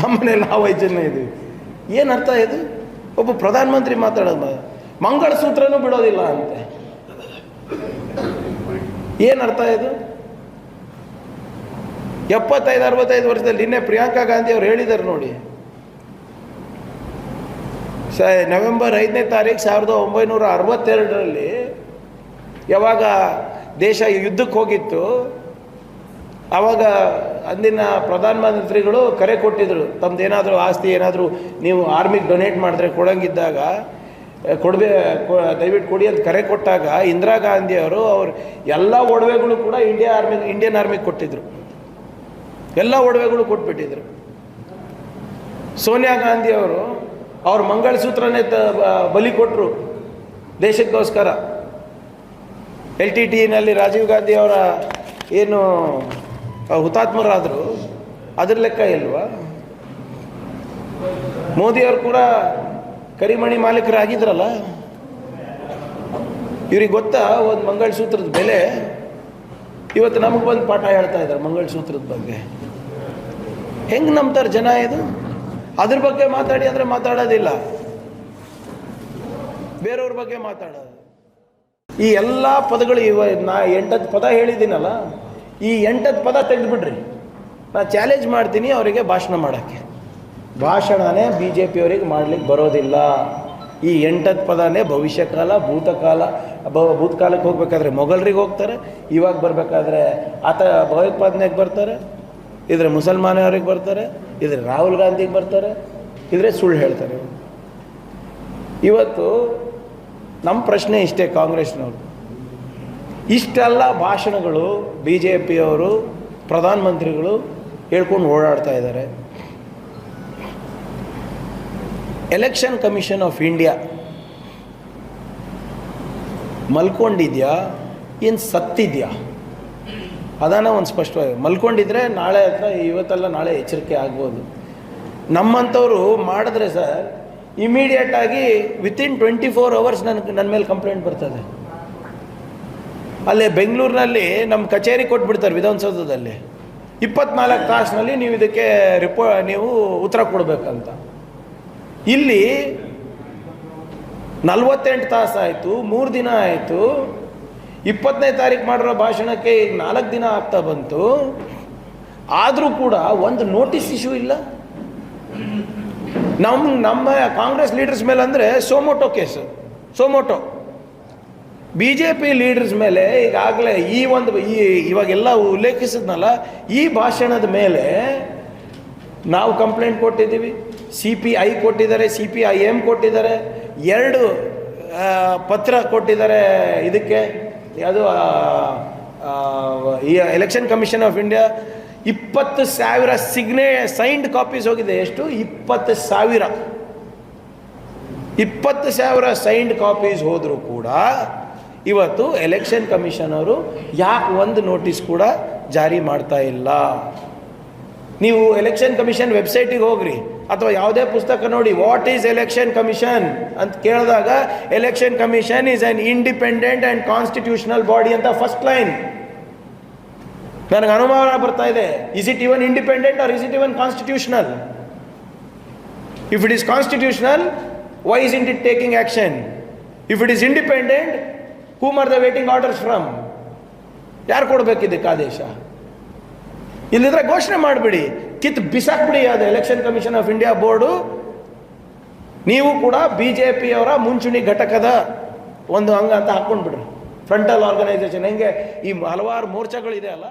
ನಮ್ಮನೇಲಿ ನಾವು ಐದು ಜನ ಇದ್ದೀವಿ. ಏನು ಅರ್ಥ ಇದು? ಒಬ್ಬ ಪ್ರಧಾನಮಂತ್ರಿ ಮಾತಾಡೋದು ಮಂಗಳಸೂತ್ರನೂ ಬಿಡೋದಿಲ್ಲ ಅಂತೆ. ಏನು ಅರ್ಥ ಇದು? ಎಪ್ಪತ್ತೈದು, ಅರವತ್ತೈದು ವರ್ಷದಲ್ಲಿ ನಿನ್ನೆ ಪ್ರಿಯಾಂಕಾ ಗಾಂಧಿ ಅವ್ರು ಹೇಳಿದ್ದಾರೆ ನೋಡಿ. ಸ, ನವೆಂಬರ್ ಐದನೇ ತಾರೀಕು ಸಾವಿರದ ಒಂಬೈನೂರ ಅರವತ್ತೆರಡರಲ್ಲಿ ಯಾವಾಗ ದೇಶ ಯುದ್ಧಕ್ಕೆ ಹೋಗಿತ್ತು ಆವಾಗ ಅಂದಿನ ಪ್ರಧಾನಮಂತ್ರಿಗಳು ಕರೆ ಕೊಟ್ಟಿದ್ದರು ತಮ್ದು ಏನಾದರೂ ಆಸ್ತಿ ಏನಾದರೂ ನೀವು ಆರ್ಮಿಗೆ ಡೊನೇಟ್ ಮಾಡಿದ್ರೆ ಕೊಡಂಗಿದ್ದಾಗ ಕೊಡಬೇ ದಯವಿಟ್ಟು ಕೊಡಿ ಅಂತ ಕರೆ ಕೊಟ್ಟಾಗ ಇಂದಿರಾ ಗಾಂಧಿಯವರು ಅವರು ಎಲ್ಲ ಒಡವೆಗಳು ಕೂಡ ಇಂಡಿಯಾ ಆರ್ಮಿ ಇಂಡಿಯನ್ ಆರ್ಮಿಗೆ ಕೊಟ್ಟಿದ್ರು. ಎಲ್ಲ ಒಡವೆಗಳು ಕೊಟ್ಬಿಟ್ಟಿದ್ರು. ಸೋನಿಯಾ ಗಾಂಧಿಯವರು ಅವ್ರ ಮಂಗಳಸೂತ್ರನೇ ತ ಬಲಿ ಕೊಟ್ಟರು ದೇಶಕ್ಕೋಸ್ಕರ. ಎಲ್ ಟಿ ಟಿನಲ್ಲಿ ರಾಜೀವ್ ಗಾಂಧಿ ಅವರ ಏನು ಹುತಾತ್ಮರಾದರು ಅದ್ರ ಲೆಕ್ಕ ಇಲ್ವಾ? ಮೋದಿಯವರು ಕೂಡ ಕರಿಮಣಿ ಮಾಲೀಕರಾಗಿದ್ರಲ್ಲ? ಇವ್ರಿಗೆ ಗೊತ್ತಾ ಒಂದು ಮಂಗಳಸೂತ್ರದ ಬೆಲೆ? ಇವತ್ತು ನಮಗೆ ಬಂದು ಪಾಠ ಹೇಳ್ತಾ ಇದ್ದಾರೆ ಮಂಗಳಸೂತ್ರದ ಬಗ್ಗೆ. ಹೆಂಗೆ ನಂಬ್ತಾರೆ ಜನ ಇದು? ಅದ್ರ ಬಗ್ಗೆ ಮಾತಾಡಿ ಅಂದರೆ ಮಾತಾಡೋದಿಲ್ಲ. ಬೇರೆಯವ್ರ ಬಗ್ಗೆ ಮಾತಾಡೋದು. ಈ ಎಲ್ಲ ಪದಗಳು ಇವ ನಾ ಎಂಟತ್ತು ಪದ ಹೇಳಿದ್ದೀನಲ್ಲ ಈ ಎಂಟತ್ತು ಪದ ತೆಗೆದುಬಿಡ್ರಿ. ನಾ ಚಾಲೆಂಜ್ ಮಾಡ್ತೀನಿ ಅವರಿಗೆ ಭಾಷಣ ಮಾಡೋಕ್ಕೆ. ಭಾಷಣನೇ ಬಿ ಜೆ ಪಿಯವರಿಗೆ ಮಾಡ್ಲಿಕ್ಕೆ ಬರೋದಿಲ್ಲ. ಈ ಎಂಟತ್ತು ಪದನೇ ಭವಿಷ್ಯಕಾಲ, ಭೂತಕಾಲ ಭೂತಕಾಲಕ್ಕೆ ಹೋಗ್ಬೇಕಾದ್ರೆ ಮೊಘಲರಿಗೆ ಹೋಗ್ತಾರೆ, ಇವಾಗ ಬರಬೇಕಾದ್ರೆ ಆತ ಭಯೋತ್ಪಾದನೆಗೆ ಬರ್ತಾರೆ, ಇದ್ರೆ ಮುಸಲ್ಮಾನವ್ರಿಗೆ ಬರ್ತಾರೆ, ಇದ್ರೆ ರಾಹುಲ್ ಗಾಂಧಿಗೆ ಬರ್ತಾರೆ, ಇದ್ರೆ ಸುಳ್ಳು ಹೇಳ್ತಾರೆ. ಇವತ್ತು ನಮ್ಮ ಪ್ರಶ್ನೆ ಇಷ್ಟೇ ಕಾಂಗ್ರೆಸ್ನವರು ಇಷ್ಟೆಲ್ಲ ಭಾಷಣಗಳು ಬಿ ಜೆ ಪಿಯವರು ಪ್ರಧಾನಮಂತ್ರಿಗಳು ಹೇಳ್ಕೊಂಡು ಓಡಾಡ್ತಾ ಇದ್ದಾರೆ. ಎಲೆಕ್ಷನ್ ಕಮಿಷನ್ ಆಫ್ ಇಂಡಿಯಾ ಮಲ್ಕೊಂಡಿದ್ಯಾ? ಏನು ಸತ್ತಿದ್ಯಾ? ಅದಾನ ಒಂದು ಸ್ಪಷ್ಟವಾಗಿ, ಮಲ್ಕೊಂಡಿದ್ರೆ ನಾಳೆ ಅಥವಾ ಇವತ್ತೆಲ್ಲ ನಾಳೆ ಎಚ್ಚರಿಕೆ ಆಗ್ಬೋದು. ನಮ್ಮಂಥವ್ರು ಮಾಡಿದ್ರೆ ಸರ್ ಇಮಿಡಿಯೇಟಾಗಿ ವಿತಿನ್ ಟ್ವೆಂಟಿ ಫೋರ್ ಅವರ್ಸ್ ನನಗೆ ನನ್ನ ಮೇಲೆ ಕಂಪ್ಲೇಂಟ್ ಬರ್ತದೆ. ಅಲ್ಲೇ ಬೆಂಗಳೂರಿನಲ್ಲಿ ನಮ್ಮ ಕಚೇರಿ ಕೊಟ್ಬಿಡ್ತಾರೆ ವಿಧಾನಸೌಧದಲ್ಲಿ. ಇಪ್ಪತ್ನಾಲ್ಕು ತಾಸಿನಲ್ಲಿ ನೀವು ಇದಕ್ಕೆ ರಿಪೋ, ನೀವು ಉತ್ತರ ಕೊಡಬೇಕಂತ. ಇಲ್ಲಿ ನಲ್ವತ್ತೆಂಟು ತಾಸು ಆಯಿತು, ಮೂರು ದಿನ ಆಯಿತು. ಇಪ್ಪತ್ತನೇ ತಾರೀಕು ಮಾಡಿರೋ ಭಾಷಣಕ್ಕೆ ಈಗ ನಾಲ್ಕು ದಿನ ಆಗ್ತಾ ಬಂತು. ಆದರೂ ಕೂಡ ಒಂದು ನೋಟಿಸ್ ಇಶ್ಯೂ ಇಲ್ಲ. ನಮ್ಮ ನಮ್ಮ ಕಾಂಗ್ರೆಸ್ ಲೀಡರ್ಸ್ ಮೇಲೆ ಅಂದರೆ suo motu case, suo motu. B J P leaders ಮೇಲೆ ಈಗಾಗಲೇ ಈ ಒಂದು ಈ ಇವಾಗೆಲ್ಲ ಉಲ್ಲೇಖಿಸಿದ್ನಲ್ಲ ಈ ಭಾಷಣದ ಮೇಲೆ ನಾವು ಕಂಪ್ಲೇಂಟ್ ಕೊಟ್ಟಿದ್ದೀವಿ. ಸಿ ಪಿ ಐ ಕೊಟ್ಟಿದ್ದಾರೆ ಸಿ ಪಿ ಐ ಎಂ ಕೊಟ್ಟಿದ್ದಾರೆ. ಎರಡು ಪತ್ರ ಕೊಟ್ಟಿದ್ದಾರೆ ಇದಕ್ಕೆ. ಆ, ಈ ಎಲೆಕ್ಷನ್ ಕಮಿಷನ್ ಆಫ್ ಇಂಡಿಯಾ ಇಪ್ಪತ್ತು ಸಾವಿರ ಸಿಗ್ನೇ ಸೈನ್ಡ್ ಕಾಪೀಸ್ ಹೋಗಿದೆ. ಎಷ್ಟು? ಇಪ್ಪತ್ತು ಸಾವಿರ. ಇಪ್ಪತ್ತು ಸಾವಿರ ಸೈನ್ಡ್ ಕಾಪೀಸ್ ಹೋದರೂ ಕೂಡ ಇವತ್ತು ಎಲೆಕ್ಷನ್ ಕಮಿಷನ್ ಅವರು ಯಾಕೆ ಒಂದು ನೋಟಿಸ್ ಕೂಡ ಜಾರಿ ಮಾಡ್ತಾ ಇಲ್ಲ. ನೀವು ಎಲೆಕ್ಷನ್ ಕಮಿಷನ್ ವೆಬ್ಸೈಟಿಗೆ ಹೋಗ್ರಿ, ಅಥವಾ ಯಾವುದೇ ಪುಸ್ತಕ ನೋಡಿ ವಾಟ್ ಈಸ್ ಎಲೆಕ್ಷನ್ ಕಮಿಷನ್ ಅಂತ ಕೇಳಿದಾಗ election commission is an independent and constitutional body ಅಂತ ಫಸ್ಟ್ ಲೈನ್ ನನಗೆ ಅನುಮಾನ ಬರ್ತಾ ಇದೆ. Is it even independent or is it even constitutional if it is constitutional why isn't it taking action if it is independent whom are the waiting orders from ಯಾರು ಕೊಡಬೇಕಿದ್ದಕ್ಕೆ ಆದೇಶ? ಇಲ್ಲಿದ್ರೆ ಘೋಷಣೆ ಮಾಡಿಬಿಡಿ. ಕಿತ್ ಬಿಸಾಕ್ಬಿಡಿ ಅದು election commission of India board ನೀವು ಕೂಡ ಬಿ ಜೆ ಪಿಯವರ ಮುಂಚೂಣಿ ಘಟಕದ ಒಂದು ಅಂಗ ಅಂತ ಹಾಕ್ಕೊಂಡ್ಬಿಡ್ರಿ ಫ್ರಂಟಲ್ ಆರ್ಗನೈಸೇಷನ್ ಹೆಂಗೆ? ಈ ಹಲವಾರು ಮೋರ್ಚಾಗಳಿದೆ ಅಲ್ಲ?